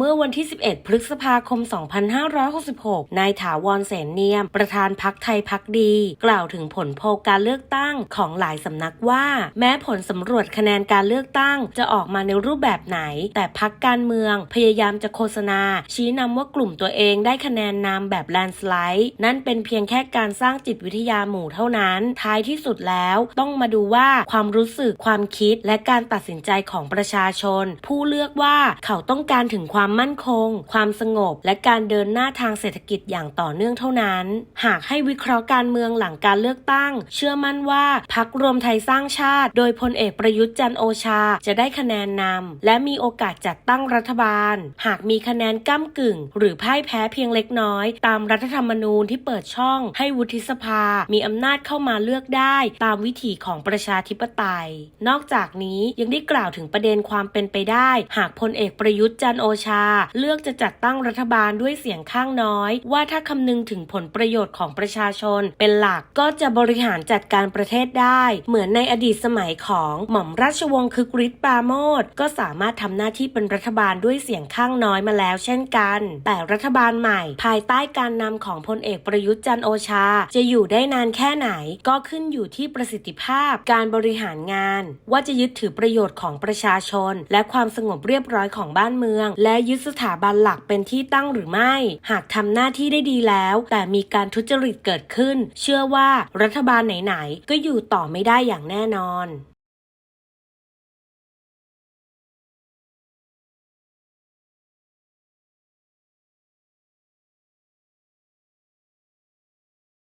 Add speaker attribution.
Speaker 1: เมื่อวันที่ 11 พฤษภาคม 2566 นายถาวรเสนเนียม ประธานพักไทยพักดี กล่าวถึงผลโพลการเลือกตั้งของหลายสำนักว่า แม้ผลสำรวจคะแนนการเลือกตั้งจะออกมาในรูปแบบไหน แต่พักการเมืองพยายามจะโฆษณา ชี้นำว่ากลุ่มตัวเองได้คะแนนนำแบบแลนสไลด์นั่นเป็นเพียงแค่การสร้างจิตวิทยาหมู่เท่านั้น ท้ายที่สุดแล้วต้องมาดูว่าความรู้สึกความคิดและการตัดสินใจของประชาชน ผู้เลือกว่าเขาต้องการถึงความมั่นคง ความสงบ และการเดินหน้าทางเศรษฐกิจอย่างต่อเนื่องเท่านั้น หากให้วิเคราะห์การเมืองหลังการเลือกตั้ง เชื่อมั่นว่าพักรวมไทยสร้างชาติ โดยพลเอกประยุทธ์จันโอชาจะได้คะแนนนำและมีโอกาสจัดตั้งรัฐบาล หากมีคะแนนก้ากึ่ง หรือพ่ายแพ้เพียงเล็กน้อย ตามรัฐธรรมนูญที่เปิดช่อง ให้วุฒิสภา มีอำนาจเข้ามาเลือกได้ ตามวิถีของประชาธิปไตย นอกจากนี้ยังได้กล่าวถึงประเด็นความเป็นไปได้ หากพลเอกประยุทธ์จันโอชาเลือกจะจัดตั้งรัฐบาลด้วยเสียงข้างน้อย ว่าถ้าคำนึงถึงผลประโยชน์ของประชาชน เป็นหลักก็จะบริหารจัดการประเทศได้ เหมือนในอดีตสมัยของหม่อมราชวงศ์คึกฤทธิ์ปราโมทก็สามารถทำหน้าที่เป็นรัฐบาลด้วยเสียงข้างน้อยมาแล้ว เช่นกัน แต่รัฐบาลใหม่ ภายใต้การนำของพลเอกประยุทธ์จันโอชา จะอยู่ได้นานแค่ไหน ก็ขึ้นอยู่ที่ประสิทธิภาพการบริหารงาน ว่าจะยึดถือประโยชน์ของประชาชน และความสงบเรียบร้อยของบ้านเมือง และยึดสถาบันหลักเป็นที่ตั้งหรือไม่ หากทำหน้าที่ได้ดีแล้ว แต่มีการทุจริตเกิดขึ้น เชื่อว่ารัฐบาลไหนๆ ก็อยู่ต่อไม่ได้อย่างแน่นอน